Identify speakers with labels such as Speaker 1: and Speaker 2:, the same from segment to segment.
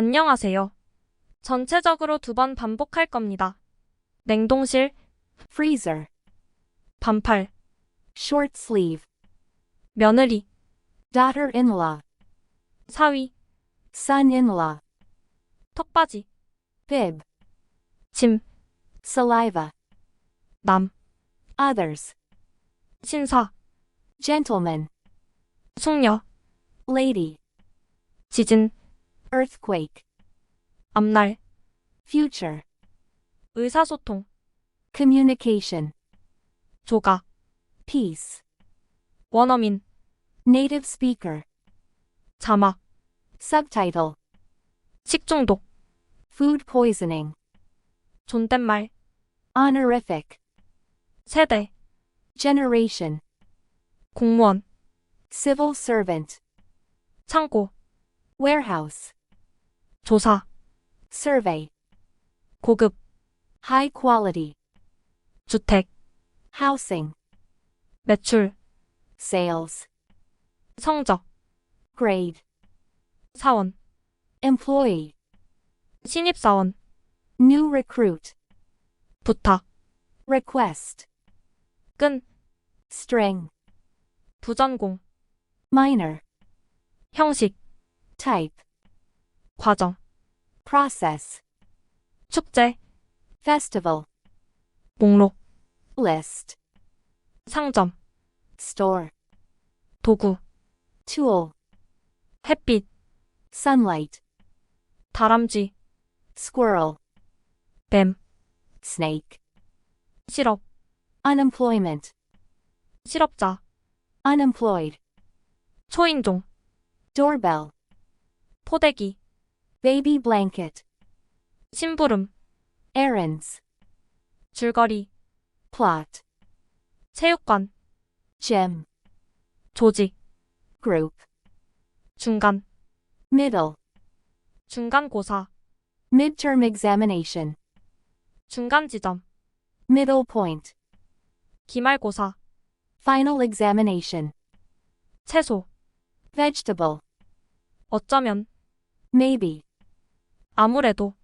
Speaker 1: 안녕하세요. 전체적으로 두 번 반복할 겁니다. 냉동실,
Speaker 2: freezer,
Speaker 1: 반팔,
Speaker 2: short sleeve,
Speaker 1: 며느리,
Speaker 2: daughter-in-law,
Speaker 1: 사위,
Speaker 2: son-in-law,
Speaker 1: 턱바지,
Speaker 2: bib,
Speaker 1: 짐,
Speaker 2: saliva,
Speaker 1: 남,
Speaker 2: others,
Speaker 1: 신사,
Speaker 2: gentleman,
Speaker 1: 숙녀,
Speaker 2: lady,
Speaker 1: 지진,
Speaker 2: earthquake,
Speaker 1: 앞날,
Speaker 2: future,
Speaker 1: 의사소통,
Speaker 2: communication,
Speaker 1: 조각,
Speaker 2: peace,
Speaker 1: 원어민,
Speaker 2: native speaker,
Speaker 1: 자막,
Speaker 2: subtitle,
Speaker 1: 식중독,
Speaker 2: food poisoning,
Speaker 1: 존댓말,
Speaker 2: honorific,
Speaker 1: 세대,
Speaker 2: generation,
Speaker 1: 공무원,
Speaker 2: civil servant,
Speaker 1: 창고,
Speaker 2: warehouse,
Speaker 1: 조사,
Speaker 2: survey,
Speaker 1: 고급,
Speaker 2: high quality,
Speaker 1: 주택,
Speaker 2: housing,
Speaker 1: 매출,
Speaker 2: sales,
Speaker 1: 성적,
Speaker 2: grade,
Speaker 1: 사원,
Speaker 2: employee,
Speaker 1: 신입사원,
Speaker 2: new recruit,
Speaker 1: 부탁,
Speaker 2: request,
Speaker 1: 끈,
Speaker 2: string,
Speaker 1: 부전공,
Speaker 2: minor,
Speaker 1: 형식,
Speaker 2: type,
Speaker 1: 과정,
Speaker 2: process,
Speaker 1: 축제,
Speaker 2: festival,
Speaker 1: 목록,
Speaker 2: list,
Speaker 1: 상점,
Speaker 2: store,
Speaker 1: 도구,
Speaker 2: tool,
Speaker 1: 햇빛,
Speaker 2: sunlight, squirrel,
Speaker 1: 다람쥐, 뱀,
Speaker 2: snake,
Speaker 1: 실업,
Speaker 2: unemployment,
Speaker 1: 실업자,
Speaker 2: unemployed,
Speaker 1: 초인종,
Speaker 2: doorbell,
Speaker 1: 포대기,
Speaker 2: baby blanket,
Speaker 1: 심부름,
Speaker 2: errands,
Speaker 1: 줄거리,
Speaker 2: plot,
Speaker 1: 체육관,
Speaker 2: gym,
Speaker 1: 조직,
Speaker 2: group,
Speaker 1: 중간,
Speaker 2: middle,
Speaker 1: 중간고사,
Speaker 2: midterm examination,
Speaker 1: 중간 지점,
Speaker 2: middle point,
Speaker 1: 기말고사,
Speaker 2: final examination,
Speaker 1: 채소,
Speaker 2: vegetable,
Speaker 1: 어쩌면,
Speaker 2: maybe,
Speaker 1: 아무래도,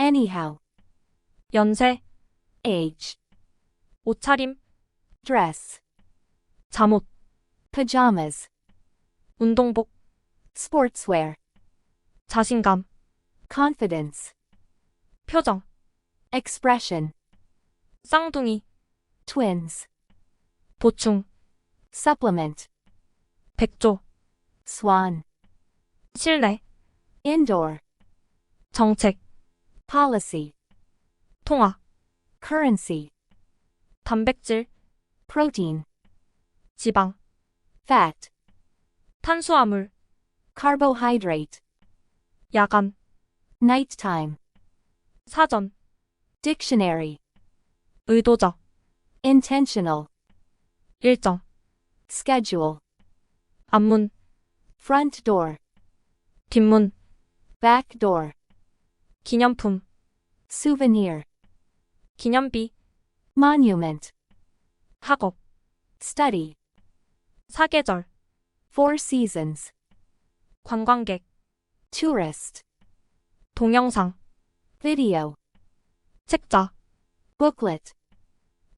Speaker 2: anyhow,
Speaker 1: 연세,
Speaker 2: age,
Speaker 1: 옷차림,
Speaker 2: dress,
Speaker 1: 잠옷,
Speaker 2: pajamas,
Speaker 1: 운동복,
Speaker 2: sportswear,
Speaker 1: 자신감,
Speaker 2: confidence,
Speaker 1: 표정,
Speaker 2: expression,
Speaker 1: 쌍둥이,
Speaker 2: twins,
Speaker 1: 보충,
Speaker 2: supplement,
Speaker 1: 백조,
Speaker 2: swan,
Speaker 1: 실내,
Speaker 2: indoor,
Speaker 1: 정책,
Speaker 2: policy,
Speaker 1: 통화,
Speaker 2: currency,
Speaker 1: 단백질,
Speaker 2: protein,
Speaker 1: 지방,
Speaker 2: fat,
Speaker 1: 탄수화물,
Speaker 2: carbohydrate,
Speaker 1: 야간,
Speaker 2: nighttime,
Speaker 1: 사전,
Speaker 2: dictionary,
Speaker 1: 의도적,
Speaker 2: intentional,
Speaker 1: 일정,
Speaker 2: schedule,
Speaker 1: 앞문,
Speaker 2: front door,
Speaker 1: 뒷문,
Speaker 2: back door,
Speaker 1: 기념품,
Speaker 2: souvenir,
Speaker 1: 기념비,
Speaker 2: monument,
Speaker 1: 학업,
Speaker 2: study,
Speaker 1: 사계절,
Speaker 2: four seasons,
Speaker 1: 관광객,
Speaker 2: tourist,
Speaker 1: 동영상,
Speaker 2: video,
Speaker 1: 책자,
Speaker 2: booklet,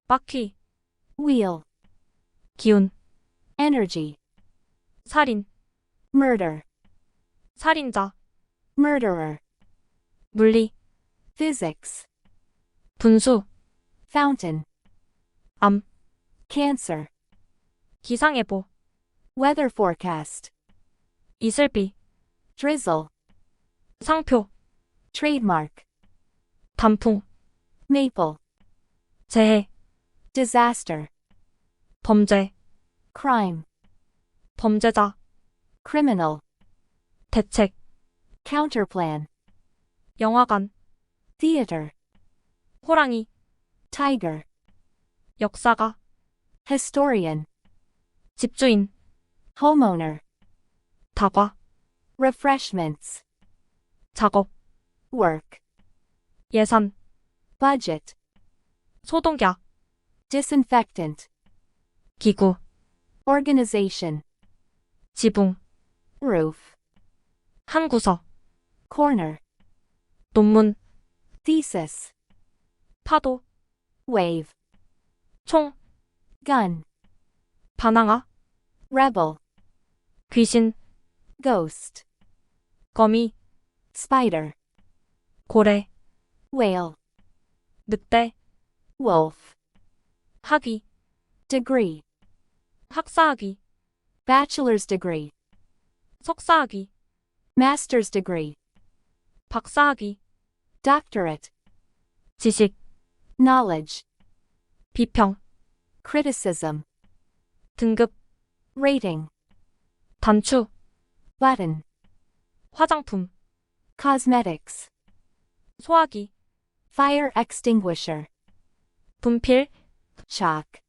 Speaker 1: 바퀴,
Speaker 2: wheel,
Speaker 1: 기운,
Speaker 2: energy,
Speaker 1: 살인,
Speaker 2: murder,
Speaker 1: 살인자,
Speaker 2: murderer,
Speaker 1: 물리,
Speaker 2: physics,
Speaker 1: 분수,
Speaker 2: fountain,
Speaker 1: 암,
Speaker 2: cancer,
Speaker 1: 기상예보,
Speaker 2: weather forecast,
Speaker 1: 이슬비,
Speaker 2: drizzle,
Speaker 1: 상표,
Speaker 2: trademark,
Speaker 1: 단풍,
Speaker 2: maple,
Speaker 1: 재해,
Speaker 2: disaster,
Speaker 1: 범죄,
Speaker 2: crime,
Speaker 1: 범죄자,
Speaker 2: criminal,
Speaker 1: 대책,
Speaker 2: counterplan,
Speaker 1: 영화관,
Speaker 2: theater,
Speaker 1: 호랑이,
Speaker 2: tiger,
Speaker 1: 역사가,
Speaker 2: historian,
Speaker 1: 집주인,
Speaker 2: homeowner,
Speaker 1: 다과,
Speaker 2: refreshments,
Speaker 1: 작업,
Speaker 2: work,
Speaker 1: 예산,
Speaker 2: budget,
Speaker 1: 소독약,
Speaker 2: disinfectant,
Speaker 1: 기구,
Speaker 2: organization,
Speaker 1: 지붕,
Speaker 2: roof,
Speaker 1: 한 구석,
Speaker 2: corner,
Speaker 1: 논문,
Speaker 2: thesis,
Speaker 1: 파도,
Speaker 2: wave,
Speaker 1: 총,
Speaker 2: gun,
Speaker 1: 반항아,
Speaker 2: rebel,
Speaker 1: 귀신,
Speaker 2: ghost,
Speaker 1: 거미,
Speaker 2: spider,
Speaker 1: 고래,
Speaker 2: whale,
Speaker 1: 늑대,
Speaker 2: wolf,
Speaker 1: 학위,
Speaker 2: degree,
Speaker 1: 학사학위,
Speaker 2: bachelor's degree,
Speaker 1: 석사학위,
Speaker 2: master's degree,
Speaker 1: 박사학위,
Speaker 2: doctorate,
Speaker 1: 지식,
Speaker 2: knowledge,
Speaker 1: 비평,
Speaker 2: criticism,
Speaker 1: 등급,
Speaker 2: rating,
Speaker 1: 단추,
Speaker 2: button,
Speaker 1: 화장품,
Speaker 2: cosmetics,
Speaker 1: 소화기,
Speaker 2: fire extinguisher,
Speaker 1: 분필,
Speaker 2: chalk,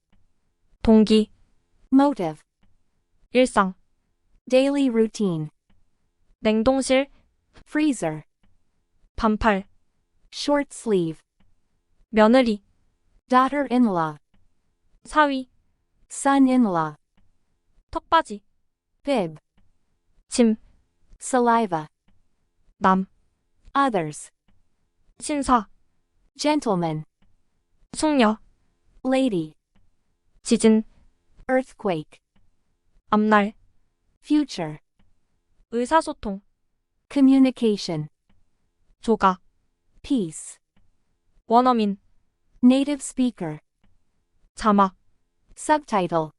Speaker 1: 동기,
Speaker 2: motive,
Speaker 1: 일상,
Speaker 2: daily routine,
Speaker 1: 냉동실,
Speaker 2: freezer,
Speaker 1: 반팔,
Speaker 2: short sleeve,
Speaker 1: 며느리,
Speaker 2: daughter-in-law,
Speaker 1: 사위,
Speaker 2: son-in-law,
Speaker 1: 턱바지,
Speaker 2: bib,
Speaker 1: 침,
Speaker 2: saliva,
Speaker 1: 남,
Speaker 2: others,
Speaker 1: 신사,
Speaker 2: gentleman,
Speaker 1: 숙녀,
Speaker 2: lady,
Speaker 1: 지진,
Speaker 2: earthquake,
Speaker 1: 앞날,
Speaker 2: future,
Speaker 1: 의사소통,
Speaker 2: communication,
Speaker 1: 조가,
Speaker 2: peace,
Speaker 1: 원어민,
Speaker 2: native speaker,
Speaker 1: 자막,
Speaker 2: subtitle,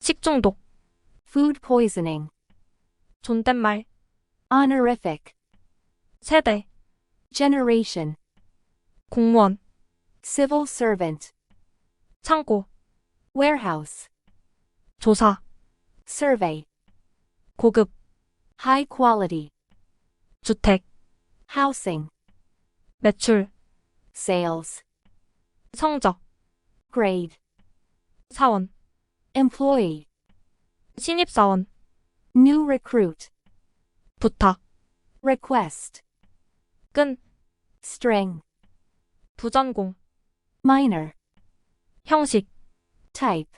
Speaker 1: 식중독,
Speaker 2: food poisoning,
Speaker 1: 존댓말,
Speaker 2: honorific,
Speaker 1: 세대,
Speaker 2: generation,
Speaker 1: 공무원,
Speaker 2: civil servant,
Speaker 1: 창고,
Speaker 2: warehouse,
Speaker 1: 조사,
Speaker 2: survey,
Speaker 1: 고급,
Speaker 2: high quality,
Speaker 1: 주택,
Speaker 2: housing,
Speaker 1: 매출,
Speaker 2: sales,
Speaker 1: 성적,
Speaker 2: grade,
Speaker 1: 사원,
Speaker 2: employee,
Speaker 1: 신입사원,
Speaker 2: new recruit,
Speaker 1: 부탁,
Speaker 2: request,
Speaker 1: 끈,
Speaker 2: string,
Speaker 1: 부전공,
Speaker 2: minor,
Speaker 1: 형식,
Speaker 2: type,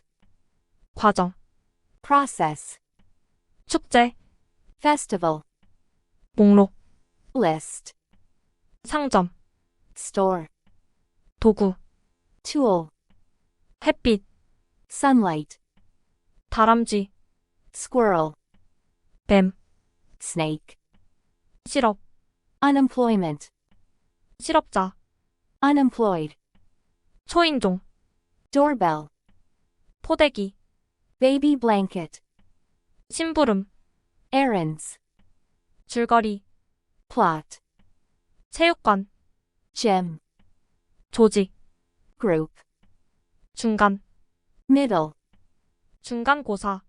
Speaker 1: 과정,
Speaker 2: process,
Speaker 1: 축제,
Speaker 2: festival,
Speaker 1: 목록,
Speaker 2: list,
Speaker 1: 상점,
Speaker 2: store,
Speaker 1: 도구,
Speaker 2: tool,
Speaker 1: 햇빛,
Speaker 2: sunlight,
Speaker 1: 다람쥐,
Speaker 2: squirrel,
Speaker 1: 뱀,
Speaker 2: snake,
Speaker 1: 실업,
Speaker 2: unemployment,
Speaker 1: 실업자,
Speaker 2: unemployed,
Speaker 1: 초인종,
Speaker 2: doorbell,
Speaker 1: 포대기,
Speaker 2: baby blanket,
Speaker 1: 심부름,
Speaker 2: errands,
Speaker 1: 줄거리,
Speaker 2: plot,
Speaker 1: 체육관,
Speaker 2: gym,
Speaker 1: 조직,
Speaker 2: group,
Speaker 1: 중간,
Speaker 2: middle,
Speaker 1: 중간고사,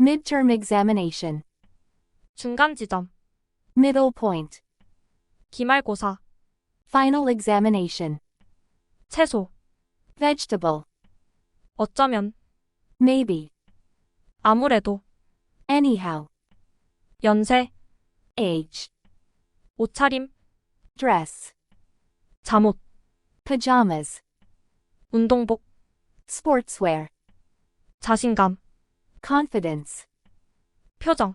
Speaker 2: midterm examination,
Speaker 1: 중간 지점,
Speaker 2: middle point,
Speaker 1: 기말고사,
Speaker 2: final examination,
Speaker 1: 채소,
Speaker 2: vegetable,
Speaker 1: 어쩌면,
Speaker 2: maybe,
Speaker 1: 아무래도,
Speaker 2: anyhow,
Speaker 1: 연세,
Speaker 2: age,
Speaker 1: 옷차림,
Speaker 2: dress,
Speaker 1: 잠옷,
Speaker 2: pajamas,
Speaker 1: 운동복,
Speaker 2: sportswear,
Speaker 1: 자신감,
Speaker 2: confidence,
Speaker 1: 표정,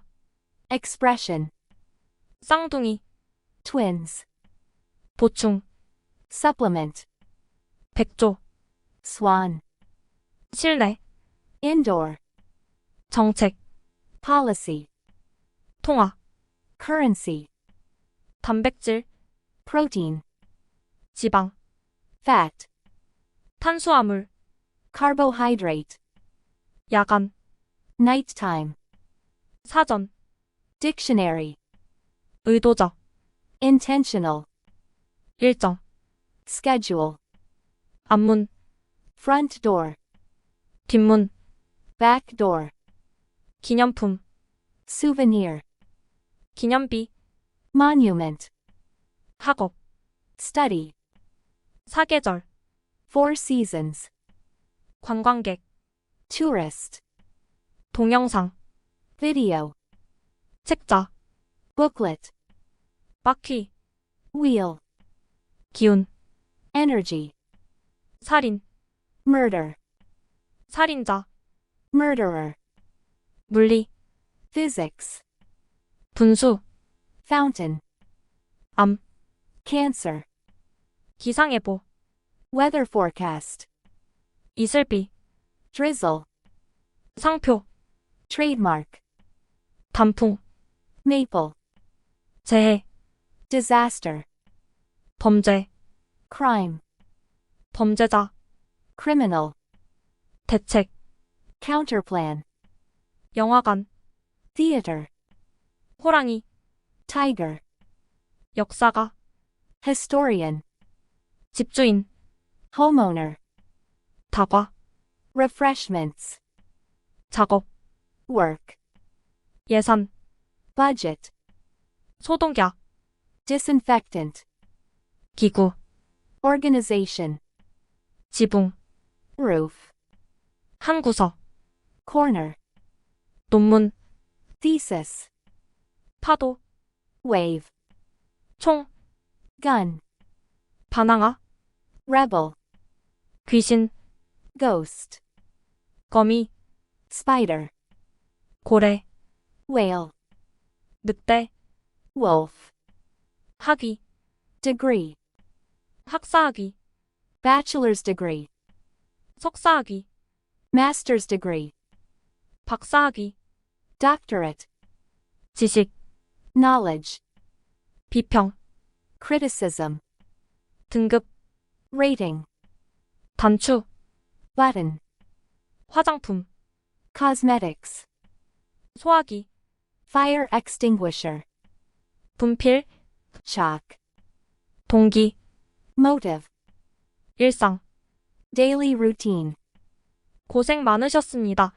Speaker 2: expression,
Speaker 1: 쌍둥이,
Speaker 2: twins,
Speaker 1: 보충,
Speaker 2: supplement,
Speaker 1: 백조,
Speaker 2: swan,
Speaker 1: 실내,
Speaker 2: indoor,
Speaker 1: 정책,
Speaker 2: policy,
Speaker 1: 통화,
Speaker 2: currency,
Speaker 1: 단백질,
Speaker 2: protein,
Speaker 1: 지방,
Speaker 2: fat,
Speaker 1: 탄수화물,
Speaker 2: carbohydrate,
Speaker 1: 야간,
Speaker 2: nighttime,
Speaker 1: 사전,
Speaker 2: dictionary,
Speaker 1: 의도적,
Speaker 2: intentional,
Speaker 1: 일정,
Speaker 2: schedule,
Speaker 1: 앞문,
Speaker 2: front door,
Speaker 1: 뒷문,
Speaker 2: back door,
Speaker 1: 기념품,
Speaker 2: souvenir,
Speaker 1: 기념비,
Speaker 2: monument,
Speaker 1: 학업,
Speaker 2: study,
Speaker 1: 사계절,
Speaker 2: four seasons,
Speaker 1: 관광객,
Speaker 2: tourist,
Speaker 1: 동영상,
Speaker 2: video,
Speaker 1: 책자,
Speaker 2: booklet,
Speaker 1: 바퀴,
Speaker 2: wheel,
Speaker 1: 기운,
Speaker 2: energy,
Speaker 1: 살인,
Speaker 2: murder,
Speaker 1: 살인자,
Speaker 2: murderer,
Speaker 1: 물리,
Speaker 2: physics,
Speaker 1: 분수,
Speaker 2: fountain,
Speaker 1: 암,
Speaker 2: cancer,
Speaker 1: 기상예보,
Speaker 2: weather forecast,
Speaker 1: 이슬비,
Speaker 2: drizzle,
Speaker 1: 상표,
Speaker 2: trademark, maple,
Speaker 1: 단풍, 재해,
Speaker 2: disaster,
Speaker 1: 범죄,
Speaker 2: crime,
Speaker 1: 범죄자,
Speaker 2: criminal,
Speaker 1: 대책,
Speaker 2: counterplan,
Speaker 1: 영화관,
Speaker 2: theater,
Speaker 1: 호랑이,
Speaker 2: tiger,
Speaker 1: 역사가,
Speaker 2: historian,
Speaker 1: 집주인,
Speaker 2: homeowner,
Speaker 1: 다과,
Speaker 2: refreshments,
Speaker 1: 작업,
Speaker 2: work,
Speaker 1: 예산,
Speaker 2: budget,
Speaker 1: 소독약,
Speaker 2: disinfectant,
Speaker 1: 기구,
Speaker 2: organization,
Speaker 1: 지붕,
Speaker 2: roof,
Speaker 1: 한 구석,
Speaker 2: corner,
Speaker 1: 논문,
Speaker 2: thesis,
Speaker 1: 파도,
Speaker 2: wave,
Speaker 1: 총,
Speaker 2: gun,
Speaker 1: 반항아,
Speaker 2: rebel,
Speaker 1: 귀신,
Speaker 2: ghost,
Speaker 1: 거미,
Speaker 2: spider,
Speaker 1: 고래,
Speaker 2: whale,
Speaker 1: 늑대,
Speaker 2: wolf,
Speaker 1: 학위,
Speaker 2: degree,
Speaker 1: 학사학위,
Speaker 2: bachelor's degree,
Speaker 1: 석사학위,
Speaker 2: master's degree,
Speaker 1: 박사학위,
Speaker 2: doctorate,
Speaker 1: 지식,
Speaker 2: knowledge,
Speaker 1: 비평,
Speaker 2: criticism,
Speaker 1: 등급,
Speaker 2: rating,
Speaker 1: 단추,
Speaker 2: button,
Speaker 1: 화장품,
Speaker 2: cosmetics,
Speaker 1: 소화기,
Speaker 2: fire extinguisher,
Speaker 1: 분필,
Speaker 2: chalk,
Speaker 1: 동기,
Speaker 2: motive,
Speaker 1: 일상.
Speaker 2: daily routine.
Speaker 1: 고생 많으셨습니다.